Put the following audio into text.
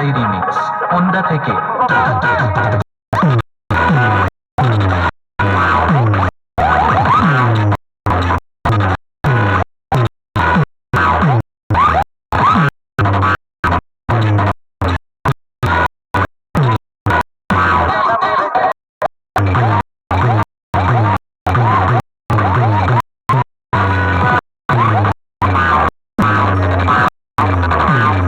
By remix Honda থেকে Wow.